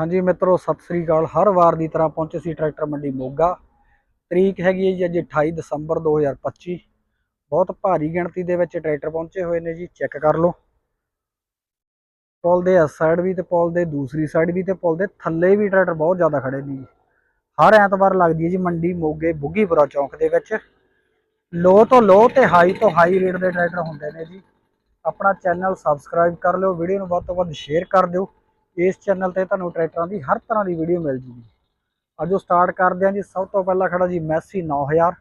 ਹਾਂਜੀ ਮਿੱਤਰੋ, ਸਤਿ ਸ੍ਰੀ ਅਕਾਲ। ਹਰ ਵਾਰ ਦੀ ਤਰ੍ਹਾਂ ਪਹੁੰਚੇ ਸੀ ਟਰੈਕਟਰ ਮੰਡੀ ਮੋਗਾ। ਤਰੀਕ ਹੈਗੀ ਹੈ ਜੀ ਅੱਜ 28 ਦਸੰਬਰ 2025 ਬਹੁਤ ਭਾਰੀ ਗਿਣਤੀ ਦੇ ਵਿੱਚ ਟਰੈਕਟਰ ਪਹੁੰਚੇ ਹੋਏ ਨੇ ਜੀ। ਚੈੱਕ ਕਰ ਲਓ। ਪੁਲ ਦੇ ਇਸ ਸਾਈਡ ਵੀ ਤੇ ਪੁਲ ਦੇ ਦੂਸਰੀ ਸਾਈਡ ਵੀ ਤੇ ਪੁਲ ਦੇ ਥੱਲੇ ਵੀ ਟਰੈਕਟਰ ਬਹੁਤ ਜ਼ਿਆਦਾ ਖੜੇ ਨੇ ਜੀ। ਹਰ ਐਤਵਾਰ ਲੱਗਦੀ ਹੈ ਜੀ ਮੰਡੀ ਮੋਗੇ ਬੁੱਗੀਪੁਰਾ ਚੌਂਕ ਦੇ ਵਿੱਚ। ਲੋ ਤੋਂ ਲੋ ਤੇ ਹਾਈ ਤੋਂ ਹਾਈ ਰੇਟ ਦੇ ਟਰੈਕਟਰ ਹੁੰਦੇ ਨੇ ਜੀ। ਆਪਣਾ ਚੈਨਲ ਸਬਸਕ੍ਰਾਈਬ ਕਰ ਲਿਓ। ਵੀਡੀਓ ਨੂੰ ਵੱਧ ਤੋਂ ਵੱਧ ਸ਼ੇਅਰ ਕਰ ਦਿਓ। ਇਸ ਚੈਨਲ ਤੇ ਤੁਹਾਨੂੰ ਟਰੈਕਟਰਾਂ ਦੀ ਹਰ ਤਰ੍ਹਾਂ ਦੀ ਵੀਡੀਓ ਮਿਲ ਜੂਗੀ। ਅੱਜ ਉਹ ਸਟਾਰਟ ਕਰਦੇ ਹਾਂ ਜੀ। ਸਭ ਤੋਂ ਪਹਿਲਾਂ ਖੜਾ ਜੀ ਮੈਸੀ 9000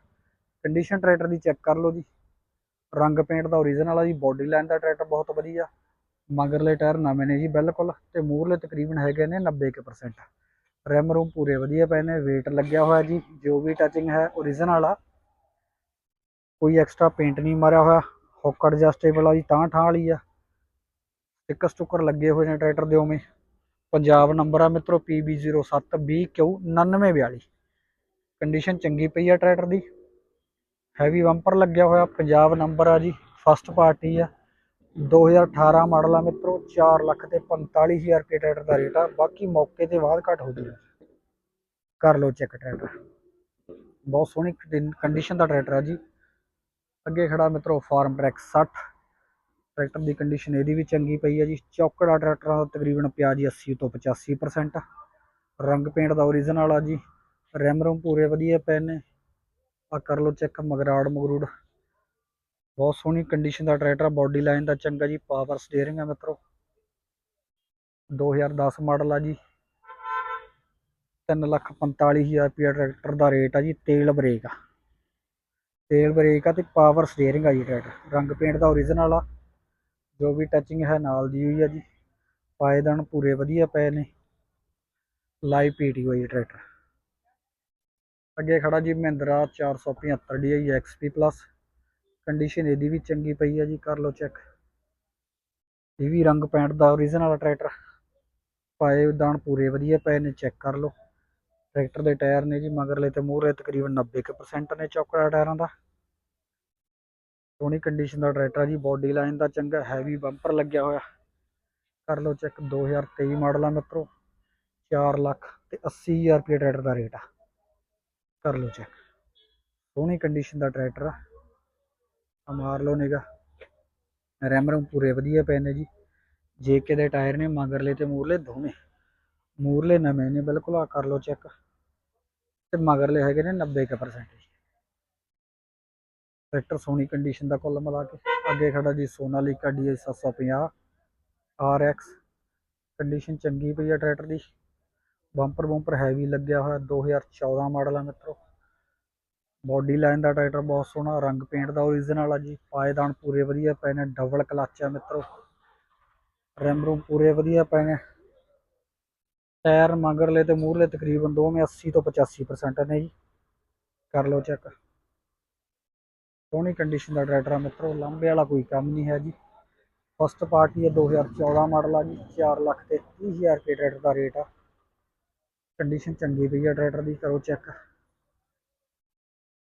ਕੰਡੀਸ਼ਨ ਟਰੈਕਟਰ ਦੀ ਚੈੱਕ ਕਰ ਲਓ ਜੀ। ਰੰਗ ਪੇਂਟ ਦਾ ਓਰੀਜਨਲ ਆ ਜੀ। ਬੋਡੀ ਲਾਈਨ ਦਾ ਟਰੈਕਟਰ ਬਹੁਤ ਵਧੀਆ। ਮਗਰਲੇ ਟਾਇਰ ਨਵੇਂ ਨੇ ਜੀ ਬਿਲਕੁਲ। ਤੇ ਮੂਹਰਲੇ ਤਕਰੀਬਨ ਹੈਗੇ ਨੇ 90% ਰੈਮ ਰੂਮ ਪੂਰੇ ਵਧੀਆ ਪਏ ਨੇ। Weight ਲੱਗਿਆ ਹੋਇਆ ਜੀ। ਜੋ ਵੀ ਟੱਚਿੰਗ ਹੈ ਓਰੀਜਨਲ ਆ ਕੋਈ ਐਕਸਟਰਾ ਪੇਂਟ ਨਹੀਂ ਮਾਰਿਆ ਹੋਇਆ। ਹੁੱਕ ਐਡਜਸਟੇਬਲ ਆ ਜੀ। ਤਾਂ ਠਾਂ ਵਾਲੀ ਆ। ਸਟਿੱਕਰ ਸਟੁੱਕਰ ਲੱਗੇ ਹੋਏ ਨੇ ਟਰੈਕਟਰ ਦੇ ਉਵੇਂ। ਪੰਜਾਬ ਨੰਬਰ ਆ ਮਿੱਤਰੋ PB0720Q9942 ਕੰਡੀਸ਼ਨ ਚੰਗੀ ਪਈ ਆ ਟਰੈਕਟਰ ਦੀ। ਹੈਵੀ ਬੰਪਰ ਲੱਗਿਆ ਹੋਇਆ, ਪੰਜਾਬ ਨੰਬਰ ਆ ਜੀ ਫਸਟ ਪਾਰਟੀ ਆ। 2018 ਮਾਡਲ ਆ ਮਿੱਤਰੋ 4 ਲੱਖ ਤੇ 45000 ਰੁਪਏ ਟਰੈਕਟਰ ਦਾ ਰੇਟ ਆ। ਬਾਕੀ ਮੌਕੇ ਤੇ ਬਾਅਦ ਘੱਟ ਹੋ ਜੂਗਾ ਕਰ ਲਓ ਚੈੱਕ ਟਰੈਕਟਰ। ਬਹੁਤ ਸੋਹਣੀ ਕੰਡੀਸ਼ਨ ਦਾ ਟਰੈਕਟਰ ਆ ਜੀ। ਅੱਗੇ ਖੜਾ ਮਿੱਤਰੋ, ਫਾਰਮ ਟਰੈਕ 60 ਟਰੈਕਟਰ ਦੀ ਕੰਡੀਸ਼ਨ ਇਹਦੀ ਵੀ ਚੰਗੀ ਪਈ ਹੈ ਜੀ। ਚੌਕੜਾ ਟਰੈਕਟਰਾਂ ਦਾ ਤਕਰੀਬਨ ਪਿਆ ਜੀ 80 ਤੋਂ 85% ਰੰਗ ਪੇਂਟ ਦਾ ਓਰੀਜਨਲ ਆ ਜੀ। ਰੈਮ ਰੂਮ ਪੂਰੇ ਵਧੀਆ ਪਏ ਨੇ। ਆ ਕਰ ਲਓ ਚੈੱਕ ਮਗਰਾੜ ਮਗਰੂੜ। ਬਹੁਤ ਸੋਹਣੀ ਕੰਡੀਸ਼ਨ ਦਾ ਟਰੈਕਟਰ ਬਾਡੀ ਲਾਈਨ ਦਾ ਚੰਗਾ ਜੀ ਪਾਵਰ ਸਟੀਅਰਿੰਗ ਹੈ ਮਿੱਤਰੋ। 2010 ਮਾਡਲ ਆ ਜੀ। 345000 ਰੁਪਏ ਟਰੈਕਟਰ ਦਾ ਰੇਟ ਆ ਜੀ, ਤੇਲ ਬ੍ਰੇਕ ਆ। ਤੇਲ ਬ੍ਰੇਕ ਆ ਤੇ ਪਾਵਰ ਸਟੀਅਰਿੰਗ ਆ ਜੀ ਟਰੈਕਟਰ। ਰੰਗ ਪੇਂਟ ਦਾ ਓਰੀਜਨਲ ਆ। ਜੋ ਵੀ ਟੱਚਿੰਗ ਹੈ ਨਾਲ ਦੀ ਹੋਈ ਆ ਜੀ। ਪਾਏਦਾਨ ਪੂਰੇ ਵਧੀਆ ਪਏ ਨੇ। ਲਾਈਵ ਪੀਟੀ ਹੋਈ ਟਰੈਕਟਰ ਅੱਗੇ ਖੜਾ ਜੀ Mahindra 475 DI XP plus condition ਇਹਦੀ ਵੀ ਚੰਗੀ ਪਈ ਆ ਜੀ, ਕਰ ਲਓ ਚੈੱਕ ਇਹ ਵੀ ਰੰਗ ਪੈਂਟ ਦਾ ਓਰੀਜਨਲ ਟਰੈਕਟਰ ਪਾਏਦਾਨ ਪੂਰੇ ਵਧੀਆ ਪਏ ਨੇ ਚੈੱਕ ਕਰ ਲਓ। ਟਰੈਕਟਰ ਦੇ ਟਾਇਰ ਨੇ ਜੀ, ਮਗਰਲੇ ਤੇ ਮੂਹਰੇ ਤਕਰੀਬਨ 90% ਨੇ ਚੌਕੜਾ ਟਾਇਰਾਂ ਦਾ। ਸੋਹਣੀ ਕੰਡੀਸ਼ਨ ਦਾ ਟਰੈਕਟਰ ਆ ਜੀ ਬੋਡੀ ਲਾਈਨ ਦਾ ਚੰਗਾ ਹੈਵੀ ਬੰਪਰ ਲੱਗਿਆ ਹੋਇਆ। ਕਰ ਲਓ ਚੈੱਕ 2023 ਮਾਡਲ ਆ ਮਿੱਤਰੋ 4 ਲੱਖ ਤੇ 80000 ਰੁਪਏ ਟਰੈਕਟਰ ਦਾ ਰੇਟ ਆ। ਕਰ ਲਓ ਚੈੱਕ ਸੋਹਣੀ ਕੰਡੀਸ਼ਨ ਦਾ ਟਰੈਕਟਰ ਆ। ਆ ਮਾਰ ਲਓ ਨਿਗਾ ਰੈਮ ਰੂਮ ਪੂਰੇ ਵਧੀਆ ਪਏ ਨੇ ਜੀ। ਜੇਕੇ ਦੇ ਟਾਇਰ ਨੇ, ਮਗਰਲੇ ਤੇ ਮੂਰਲੇ ਦੋਵੇਂ। ਮੂਰਲੇ ਨਵੇਂ ਨੇ, ਬਿਲਕੁਲ ਆ ਕਰ ਲਓ ਚੈੱਕ ਤੇ ਮਗਰਲੇ ਹੈਗੇ ਨੇ 90% ਟਰੈਕਟਰ ਸੋਹਣੀ ਕੰਡੀਸ਼ਨ ਦਾ ਕੁੱਲ ਮਿਲਾ ਕੇ। ਅੱਗੇ ਖੜਾ ਜੀ ਸੋਨਾਲੀਕਾ DI 750 RX ਕੰਡੀਸ਼ਨ ਚੰਗੀ ਪਈ ਆ ਟਰੈਕਟਰ ਦੀ। ਬੰਪਰ ਬੰਪਰ ਹੈਵੀ ਲੱਗਿਆ ਹੋਇਆ 2014 ਮਾਡਲ ਆ ਮਿੱਤਰੋ। ਬੋਡੀ ਲਾਈਨ ਦਾ ਟਰੈਕਟਰ ਬਹੁਤ ਸੋਹਣਾ, ਰੰਗ ਪੇਂਟ ਦਾ ਓਰੀਜਨਲ ਆ ਜੀ। ਪਾਏਦਾਨ ਪੂਰੇ ਵਧੀਆ ਪਏ ਨੇ ਡਬਲ ਕਲੱਚ ਆ ਮਿੱਤਰੋ। ਰੈਮ ਰੂਮ ਪੂਰੇ ਵਧੀਆ ਪਏ ਨੇ। ਟਾਇਰ ਮਗਰਲੇ ਤੇ ਮੂਹਰਲੇ ਤਕਰੀਬਨ ਦੋਵੇਂ 80 ਤੋਂ 85% ਨੇ ਜੀ। ਕਰ ਲਓ ਚੈੱਕ ਸੋਹਣੀ ਕੰਡੀਸ਼ਨ ਦਾ ਟਰੈਕਟਰ ਆ ਮਿੱਤਰੋ ਲਾਂਬੇ ਵਾਲਾ ਕੋਈ ਕੰਮ ਨਹੀਂ ਹੈ ਜੀ। ਫਸਟ ਪਾਰਟੀ ਹੈ 2014 ਮਾਡਲ ਆ ਜੀ 4 ਲੱਖ ਤੇ 30000 ਰੁਪਏ ਟਰੈਕਟਰ ਦਾ ਰੇਟ ਆ। ਕੰਡੀਸ਼ਨ ਚੰਗੀ ਪਈ ਆ ਟਰੈਕਟਰ ਦੀ, ਕਰੋ ਚੈੱਕ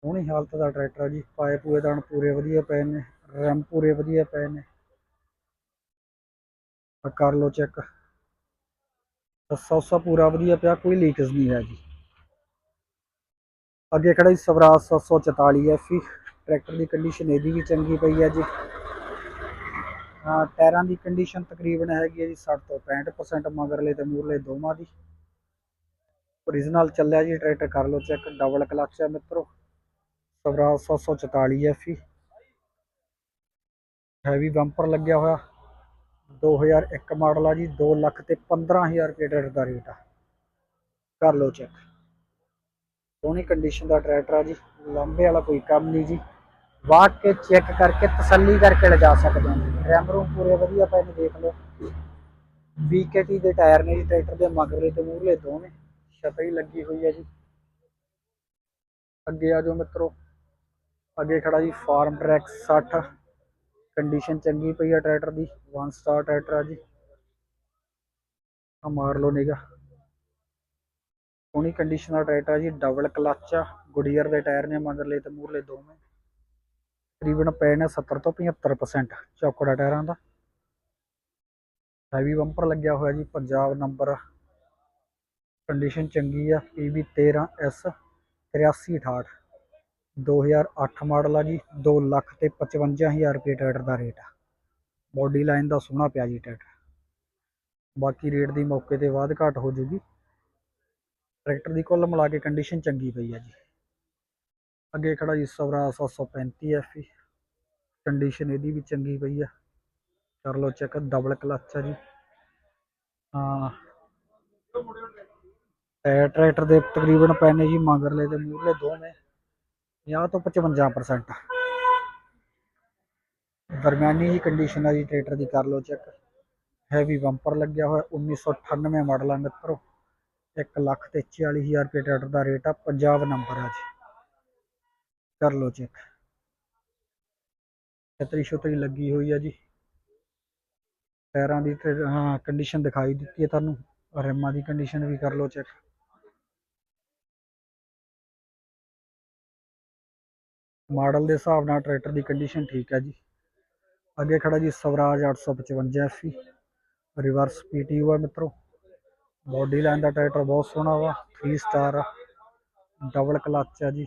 ਸੋਹਣੀ ਹਾਲਤ ਦਾ ਟਰੈਕਟਰ ਆ ਜੀ, ਪਾਏ ਪੂਏ ਦਾਣ ਪੂਰੇ ਵਧੀਆ ਪਏ ਨੇ ਰੈਮ ਪੂਰੇ ਵਧੀਆ ਪਏ ਨੇ। ਕਰ ਲਓ ਚੈੱਕ ਸੌਸਾ ਪੂਰਾ ਵਧੀਆ ਪਿਆ, ਕੋਈ ਲੀਕੇਜ ਨਹੀਂ ਹੈ ਜੀ। ਅੱਗੇ ਖੜਾ ਜੀ, ਸਵਰਾਜ 744 ਐਫਈ ਟਰੈਕਟਰ ਦੀ ਕੰਡੀਸ਼ਨ ਇਹਦੀ ਵੀ ਚੰਗੀ ਪਈ ਹੈ ਜੀ। ਹਾਂ, ਟਾਇਰਾਂ ਦੀ ਕੰਡੀਸ਼ਨ ਤਕਰੀਬਨ ਹੈਗੀ ਹੈ ਜੀ 60 ਤੋਂ 65% ਮਗਰਲੇ ਤੇ ਮੂਰਲੇ ਦੋਵਾਂ ਦੀ। ਓਰੀਜਨਲ ਚੱਲਿਆ ਜੀ ਟਰੈਕਟਰ, ਕਰ ਲਓ ਚੈੱਕ ਡਬਲ ਕਲੱਚ ਹੈ ਮਿੱਤਰੋ। ਸਵਰਾਜ 744 ਐਫਈ ਹੈਵੀ ਬੰਪਰ ਲੱਗਿਆ ਹੋਇਆ। 2001 ਮਾਡਲ ਆ ਜੀ 2 ਲੱਖ ਤੇ 15000 ਰੁਪਏ ਟਰੈਕਟਰ ਦਾ ਰੇਟ ਆ। ਕਰ ਲਓ ਚੈੱਕ ਸੋਹਣੀ ਕੰਡੀਸ਼ਨ ਦਾ ਟਰੈਕਟਰ ਆ ਜੀ। ਲੰਬੇ ਵਾਲਾ ਕੋਈ ਕੰਮ ਨਹੀਂ ਜੀ। ਵਾਕ ਕੇ ਚੈੱਕ ਕਰਕੇ ਤਸੱਲੀ ਕਰਕੇ ਲਿਜਾ ਸਕਦੇ ਹਾਂ। ਰੈਮ ਰੂਮ ਪੂਰੇ ਵਧੀਆ ਪਏ ਨੇ ਦੇਖ ਲਓ BKT ਦੇ ਟਾਇਰ ਨੇ ਜੀ, ਟਰੈਕਟਰ ਦੇ ਮਗਰਲੇ ਤੇ ਮੂਹਰਲੇ ਦੋਵੇਂ। ਛਤਰੀ ਲੱਗੀ ਹੋਈ ਹੈ ਜੀ। ਅੱਗੇ ਆ ਜਾਓ ਮਿੱਤਰੋ। ਅੱਗੇ ਖੜਾ ਜੀ, ਫਾਰਮ ਟਰੈਕ 60 ਕੰਡੀਸ਼ਨ ਚੰਗੀ ਪਈ ਆ ਟਰੈਕਟਰ ਦੀ। 1 ਸਟਾਰ ਟਰੈਕਟਰ ਆ ਜੀ। ਆ ਮਾਰ ਲਓ ਨਿਗਾ ਸੋਹਣੀ ਕੰਡੀਸ਼ਨ ਦਾ ਟਰੈਕਟਰ ਆ ਜੀ ਡਬਲ ਕਲੱਚ ਆ। ਗੁਡੀਅਰ ਦੇ ਟਾਇਰ ਨੇ ਮਗਰਲੇ ਤੇ ਮੂਹਰਲੇ ਦੋਵੇਂ। ਤਕਰੀਬਨ ਪਏ ਨੇ 70 ਤੋਂ 75% ਚੌਕੜਾ ਟਾਇਰਾਂ ਦਾ। ਹੈਵੀ ਬੰਪਰ ਲੱਗਿਆ ਹੋਇਆ ਜੀ, ਪੰਜਾਬ ਨੰਬਰ ਕੰਡੀਸ਼ਨ ਚੰਗੀ ਆ PB 13S 8368 2008 ਮਾਡਲ ਆ ਜੀ 2 ਲੱਖ ਤੇ 55000 ਰੁਪਏ ਟਰੈਕਟਰ ਦਾ ਰੇਟ ਆ। ਬੋਡੀ ਲਾਈਨ ਦਾ ਸੋਹਣਾ ਪਿਆ ਜੀ ਟਰੈਕਟਰ ਬਾਕੀ ਰੇਟ ਦੀ ਮੌਕੇ ਤੇ ਬਾਅਦ ਘਾਟ ਹੋ ਜੂਗੀ। ਟਰੈਕਟਰ ਦੀ ਕੁੱਲ ਮਿਲਾ ਕੇ ਕੰਡੀਸ਼ਨ ਚੰਗੀ ਪਈ ਆ ਜੀ। ਅੱਗੇ ਖੜਾ ਜੀ ਸਵਰਾ 735 ਐਫ ਕੰਡੀਸ਼ਨ ਇਹਦੀ ਵੀ ਚੰਗੀ ਪਈ ਆ। ਕਰ ਲਓ ਚੈੱਕ ਡਬਲ ਕਲੱਚ ਆ ਜੀ। ਹਾਂ। ਟਰੈਕਟਰ ਦੇ ਤਕਰੀਬਨ ਪੈਨੇ ਜੀ ਮਗਰਲੇ ਤੇ ਮੂਰਲੇ ਦੋਵੇਂ। 50 ਤੋਂ 55% ਦਰਮਿਆਨੀ ਜੀ ਕੰਡੀਸ਼ਨ ਆ ਜੀ ਟਰੈਕਟਰ ਦੀ, ਕਰ ਲਓ ਚੈੱਕ ਹੈਵੀ ਬੰਪਰ ਲੱਗਿਆ ਹੋਇਆ 1998 ਮਾਡਲ ਆ ਮਿੱਤਰੋ। 1 ਲੱਖ ਤੇ 40000 ਰੁਪਏ ਟਰੈਕਟਰ ਦਾ ਰੇਟ ਆ ਪੰਜਾਬ ਨੰਬਰ ਆ ਜੀ। ਕਰ ਲਓ ਚੈੱਕ ਛਤਰੀ ਛਤਰੀ ਲੱਗੀ ਹੋਈ ਆ ਜੀ। ਟਾਇਰਾਂ ਦੀ ਹਾਂ ਕੰਡੀਸ਼ਨ ਦਿਖਾਈ ਦਿੱਤੀ ਹੈ ਤੁਹਾਨੂੰ। ਰਿਮਾਂ ਦੀ ਕੰਡੀਸ਼ਨ ਵੀ ਕਰ ਲਓ ਚੈੱਕ ਮਾਡਲ ਦੇ ਹਿਸਾਬ ਨਾਲ ਟਰੈਕਟਰ ਦੀ ਕੰਡੀਸ਼ਨ ਠੀਕ ਹੈ ਜੀ। ਅੱਗੇ ਖੜਾ ਜੀ ਸਵਰਾਜ 855 ਐਫੀ ਰਿਵਰਸ ਪੀਟੀਯੂ ਆ ਮਿੱਤਰੋ। ਬੋਡੀ ਲਾਈਨ ਦਾ ਟਰੈਕਟਰ ਬਹੁਤ ਸੋਹਣਾ ਵਾ। 3 ਸਟਾਰ ਆ। ਡਬਲ ਕਲਚ ਆ ਜੀ।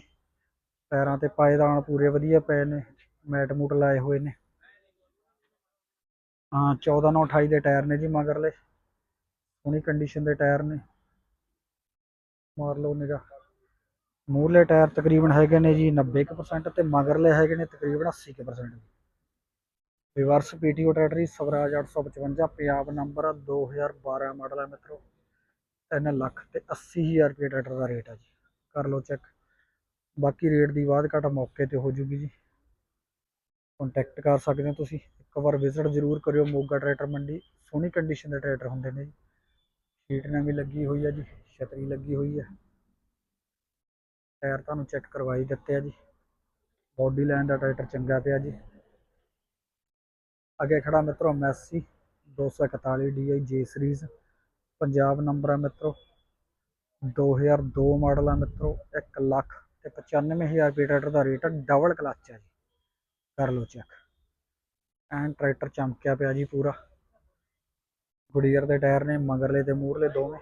ਪੈਰਾਂ ਤੇ ਪਾਏਦਾਨ ਪੂਰੇ ਵਧੀਆ ਪਏ ਨੇ, ਮੈਟ ਮੂਟ ਲਾਏ ਹੋਏ ਨੇ। ਹਾਂ 14 ਨਾਲ 28 ਦੇ ਟਾਇਰ ਨੇ ਜੀ ਮਗਰਲੇ। ਸੋਹਣੀ ਕੰਡੀਸ਼ਨ ਦੇ ਟਾਇਰ ਨੇ। ਮਾਰ ਲਓ ਨਿਗਾ ਮੂਹਰਲੇ ਟਾਇਰ ਤਕਰੀਬਨ ਹੈਗੇ ਨੇ ਜੀ 90% ਤੇ ਮਗਰਲੇ ਹੈਗੇ ਨੇ ਤਕਰੀਬਨ 80% ਰਿਵਰਸ ਪੀਟੀਓ ਟਰੈਕਟਰ ਜੀ ਸਵਰਾਜ 855 ਪੰਜਾਬ ਨੰਬਰ ਆ 2012 ਮਾਡਲ ਹੈ ਮਿੱਤਰੋ। 3 ਲੱਖ ਤੇ 80000 ਰੁਪਏ ਟਰੈਕਟਰ ਦਾ ਰੇਟ ਹੈ ਜੀ। ਕਰ ਲਓ ਚੈੱਕ। ਬਾਕੀ ਰੇਟ ਦੀ ਬਾਅਦ ਘਟ ਮੌਕੇ ਤੇ ਹੋ ਜੂਗੀ ਜੀ। ਕੰਟੈਕਟ ਕਰ ਸਕਦੇ ਹੋ ਤੁਸੀਂ। ਇੱਕ ਵਾਰ ਵਿਜ਼ਿਟ ਜ਼ਰੂਰ ਕਰਿਓ ਮੋਗਾ ਟਰੈਕਟਰ ਮੰਡੀ। ਸੋਹਣੀ ਕੰਡੀਸ਼ਨ ਦੇ ਟਰੈਕਟਰ ਹੁੰਦੇ ਨੇ ਜੀ। ਸੀਟ ਨਵੀਂ ਲੱਗੀ ਹੋਈ ਆ ਜੀ, ਛਤਰੀ ਲੱਗੀ ਹੋਈ ਆ। ਟਾਇਰ ਤੁਹਾਨੂੰ ਚੈੱਕ ਕਰਵਾਈ ਦਿੱਤੇ ਆ ਜੀ। ਬੋਡੀ ਲਾਈਨ ਦਾ ਟਰੈਕਟਰ ਚੰਗਾ ਪਿਆ ਜੀ। ਅੱਗੇ ਖੜਾ ਮਿੱਤਰੋ Massey 241 DI J series Punjab number ਆ ਮਿੱਤਰੋ। 2002 ਮਾਡਲ ਆ ਮਿੱਤਰੋ। 1 ਲੱਖ ਤੇ 95000 ਰੁਪਏ ਟਰੈਕਟਰ ਦਾ ਰੇਟ ਆ ਡਬਲ ਕਲੱਚ ਆ ਜੀ। ਕਰ ਲਓ ਚੈੱਕ ਐਨ ਟਰੈਕਟਰ ਚਮਕਿਆ ਪਿਆ ਜੀ ਪੂਰਾ। ਗੁਡੀਅਰ ਦੇ ਟਾਇਰ ਨੇ, ਮਗਰਲੇ ਤੇ ਮੂਹਰਲੇ ਦੋਵੇਂ।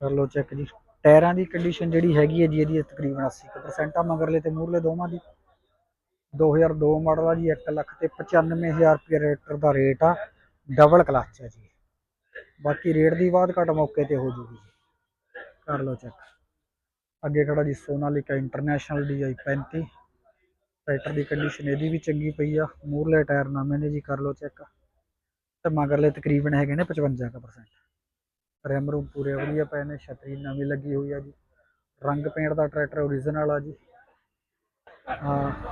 ਕਰ ਲਓ ਚੈੱਕ ਜੀ। ਟਾਇਰਾਂ ਦੀ ਕੰਡੀਸ਼ਨ ਜਿਹੜੀ ਹੈਗੀ ਹੈ ਜੀ, ਇਹਦੀ ਤਕਰੀਬਨ 80% ਆ, ਮਗਰਲੇ ਤੇ ਮੂਹਰਲੇ ਦੋਵਾਂ ਦੀ। 2002 ਮਾਡਲ ਆ ਜੀ 1 ਲੱਖ ਤੇ 95000 ਰੁਪਏ ਰੇਟਰ ਦਾ ਰੇਟ ਆ ਡਬਲ ਕਲੱਚ ਆ ਜੀ। ਬਾਕੀ ਰੇਟ ਦੀ ਬਾਅਦ ਘੱਟ ਮੌਕੇ ਤੇ ਹੋ ਜੂਗੀ ਕਰ ਲਓ ਚੈੱਕ ਅੱਗੇ ਖੜਾ ਜੀ ਸੋਨਾਲੀਕਾ ਇੰਟਰਨੈਸ਼ਨਲ DI 35 ਟਰੈਕਟਰ ਦੀ ਕੰਡੀਸ਼ਨ ਇਹਦੀ ਵੀ ਚੰਗੀ ਪਈ ਆ। ਮੂਹਰਲੇ ਟਾਇਰ ਨਵੇਂ ਨੇ ਜੀ, ਕਰ ਲਓ ਚੈੱਕ ਤੇ ਮਗਰਲੇ ਤਕਰੀਬਨ ਹੈਗੇ ਨੇ 55% ਰੈਮ ਰੂਮ ਪੂਰੇ ਵਧੀਆ ਪਏ ਨੇ, ਛਤਰੀ ਨਵੀਂ ਲੱਗੀ ਹੋਈ ਆ ਜੀ। ਰੰਗ ਪੇਂਟ ਦਾ ਟਰੈਕਟਰ ਓਰੀਜਨਲ ਆ ਜੀ।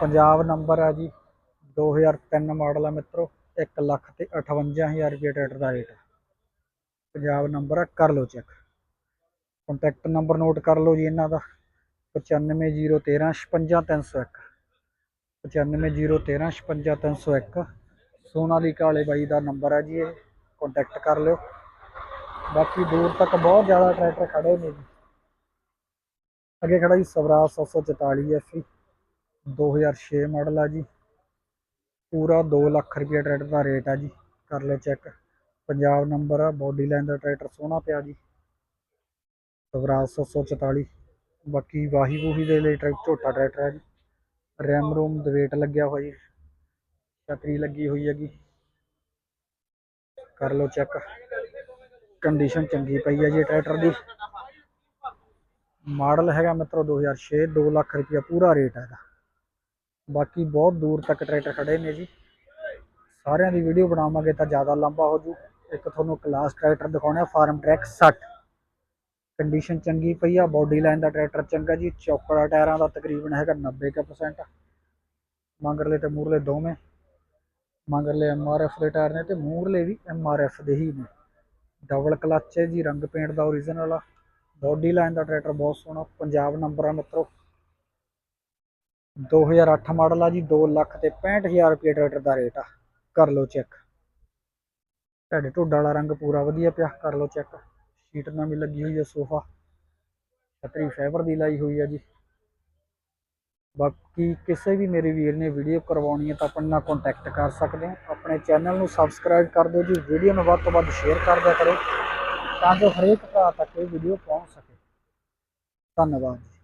ਪੰਜਾਬ ਨੰਬਰ ਆ ਜੀ 2003 ਮਾਡਲ ਆ ਮਿੱਤਰੋ। 1 ਲੱਖ ਤੇ 58000 ਰੁਪਏ ਟਰੈਕਟਰ ਦਾ ਰੇਟ ਪੰਜਾਬ ਨੰਬਰ ਆ, ਕਰ ਲਓ ਚੈੱਕ ਕੰਟੈਕਟ ਨੰਬਰ ਨੋਟ ਕਰ ਲਓ ਜੀ ਇਹਨਾਂ ਦਾ। 95013 56301 95013 56301 ਸੋਨਾਲੀਕਾ ਵਾਲੇ ਬਾਈ ਦਾ ਨੰਬਰ ਹੈ ਜੀ ਇਹ। ਕੰਟੈਕਟ ਕਰ ਲਿਓ। ਬਾਕੀ ਦੂਰ ਤੱਕ ਬਹੁਤ ਜ਼ਿਆਦਾ ਟਰੈਕਟਰ ਖੜੇ ਨੇ ਜੀ। ਅੱਗੇ ਖੜਾ ਜੀ ਸਵਰਾਜ 744 ਐਫ 2006 ਮਾਡਲ ਆ ਜੀ। ਪੂਰਾ 2 ਲੱਖ ਰੁਪਏ ਟਰੈਕਟਰ ਦਾ ਰੇਟ ਆ ਜੀ। ਕਰ ਲਿਓ ਚੈੱਕ ਪੰਜਾਬ ਨੰਬਰ ਆ ਬੋਡੀ ਲਾਈਨ ਦਾ ਟਰੈਕਟਰ ਸੋਹਣਾ ਪਿਆ ਜੀ। ਸਵਰਾਜ 744 ਬਾਕੀ ਵਾਹੀ ਵੂਹੀ ਦੇ ਲਈ ਟਰੈਕ, ਝੋਟਾ ਟਰੈਕਟਰ ਹੈ ਜੀ। ਰੈਮ ਰੂਮ ਦਵੇਟ ਲੱਗਿਆ ਹੋਇਆ ਜੀ। ਛਤਰੀ ਲੱਗੀ ਹੋਈ ਹੈਗੀ। ਕਰ ਲਓ ਚੈੱਕ। ਕੰਡੀਸ਼ਨ ਚੰਗੀ ਪਈ ਹੈ ਜੀ ਟਰੈਕਟਰ ਦੀ। ਮਾਡਲ ਹੈਗਾ ਮਿੱਤਰੋ 2006 2 ਲੱਖ ਰੁਪਇਆ ਪੂਰਾ ਰੇਟ ਹੈ ਇਹਦਾ। ਬਾਕੀ ਬਹੁਤ ਦੂਰ ਤੱਕ ਟਰੈਕਟਰ ਖੜੇ ਨੇ ਜੀ। ਸਾਰਿਆਂ ਦੀ ਵੀਡੀਓ ਬਣਾਵਾਂਗੇ ਤਾਂ ਜ਼ਿਆਦਾ ਲੰਬਾ ਹੋ ਜੂ। ਇੱਕ ਤੁਹਾਨੂੰ ਕਲਾਸ ਟਰੈਕਟਰ ਦਿਖਾਉਣਾ, ਫਾਰਮ ਟਰੈਕ 60 ਕੰਡੀਸ਼ਨ ਚੰਗੀ ਪਈ ਆ ਬੋਡੀ ਲਾਈਨ ਦਾ ਟਰੈਕਟਰ ਚੰਗਾ ਜੀ ਚੌਕੜਾ ਟਾਇਰਾਂ ਦਾ ਤਕਰੀਬਨ ਹੈਗਾ 90% ਮਗਰਲੇ ਤੇ ਮੂਰਲੇ ਦੋਵੇਂ। ਮਗਰਲੇ ਐਮਆਰਐਫ ਦੇ ਟਾਇਰ ਨੇ ਤੇ ਮੂਰਲੇ ਵੀ ਐਮਆਰਐਫ ਦੇ ਹੀ ਨੇ। ਡਬਲ ਕਲੱਚ ਹੈ ਜੀ, ਰੰਗ ਪੇਂਟ ਦਾ ਓਰੀਜਨਲ ਆ। ਬੋਡੀ ਲਾਈਨ ਦਾ ਟਰੈਕਟਰ ਬਹੁਤ ਸੋਹਣਾ, ਪੰਜਾਬ ਨੰਬਰ ਆ ਮਿੱਤਰੋ 2008 ਮਾਡਲ ਆ ਜੀ 2 ਲੱਖ ਤੇ 65000 ਰੁਪਏ ਟਰੈਕਟਰ ਦਾ ਰੇਟ ਆ। ਕਰ ਲਓ ਚੈੱਕ ਤੁਹਾਡੇ ਢੋਡਾ ਵਾਲਾ ਰੰਗ ਪੂਰਾ ਵਧੀਆ ਪਿਆ, ਕਰ ਲਓ ਚੈੱਕ ਸੀਟ ਨਵੀਂ ਲੱਗੀ ਹੋਈ ਹੈ ਸੋਫਾ। ਛਤਰੀ ਫਾਈਬਰ ਦੀ ਲਾਈ ਹੋਈ ਹੈ ਜੀ। ਬਾਕੀ ਕਿਸੇ ਵੀ ਮੇਰੇ ਵੀਰ ਨੇ ਵੀਡੀਓ ਕਰਵਾਉਣੀ ਹੈ ਤਾਂ ਆਪਣੇ ਨਾਲ ਕੰਟੈਕਟ ਕਰ ਸਕਦੇ ਹੋ ਆਪਣੇ ਚੈਨਲ ਨੂੰ ਸਬਸਕ੍ਰਾਈਬ ਕਰ ਦਿਓ ਜੀ। ਵੀਡੀਓ ਨੂੰ ਵੱਧ ਤੋਂ ਵੱਧ ਸ਼ੇਅਰ ਕਰ ਦਿਆ ਕਰੋ ਤਾਂ ਜੋ ਹਰੇਕ ਭਰਾ ਤੱਕ ਇਹ ਵੀਡੀਓ ਪਹੁੰਚ ਸਕੇ। ਧੰਨਵਾਦ ਜੀ।